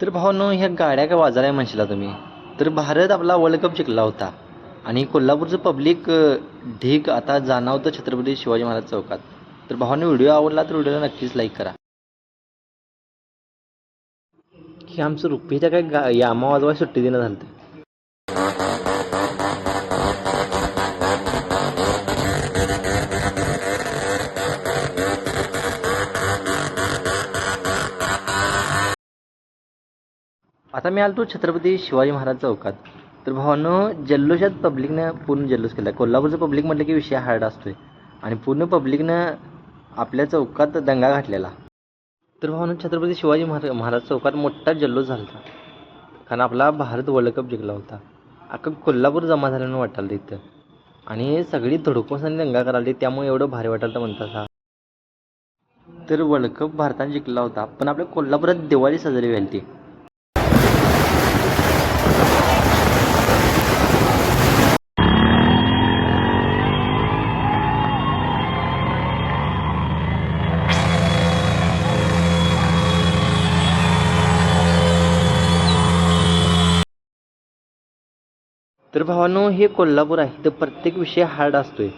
तर भावनो ह्या गाड्या काय वाजायला म्हणशिला तुम्ही? तर भारत आपला वर्ल्ड कप जिंकला होता. आणि कोल्हापूरचं पब्लिक ढीक आता जाणवतं छत्रपती शिवाजी महाराज चौकात. तर भावांनी व्हिडिओ आवडला तर व्हिडिओला नक्कीच लाईक करा. की आमचं रुपीच्या काय गा यामा वाजवाय सुट्टी देणं झालं होतं. आता मी आलो छत्रपती शिवाजी महाराज चौकात. तर भावानं जल्लोषात पब्लिकनं पूर्ण जल्लोष केला. कोल्हापूरचं पब्लिक म्हटलं की विषय हार्ड असतोय. आणि पूर्ण पब्लिकनं आपल्या चौकात दंगा घातलेला. तर भावानं छत्रपती शिवाजी महाराज महाराज चौकात मोठा जल्लोष झाला होता. कारण आपला भारत वर्ल्ड कप जिंकला होता. अख्खा कोल्हापूर जमा झाल्यानं वाटायला तिथं. आणि सगळी धडकोसाने दंगा करायला त्यामुळे एवढं भारी वाटायला म्हणतात हा. तर वर्ल्ड कप भारताने जिंकला होता. पण आपल्या कोल्हापुरात दिवाळी साजरी व्हायला ती तर भावानो हे कोल्हापूर आहे. तर प्रत्येक विषय हार्ड असतोय.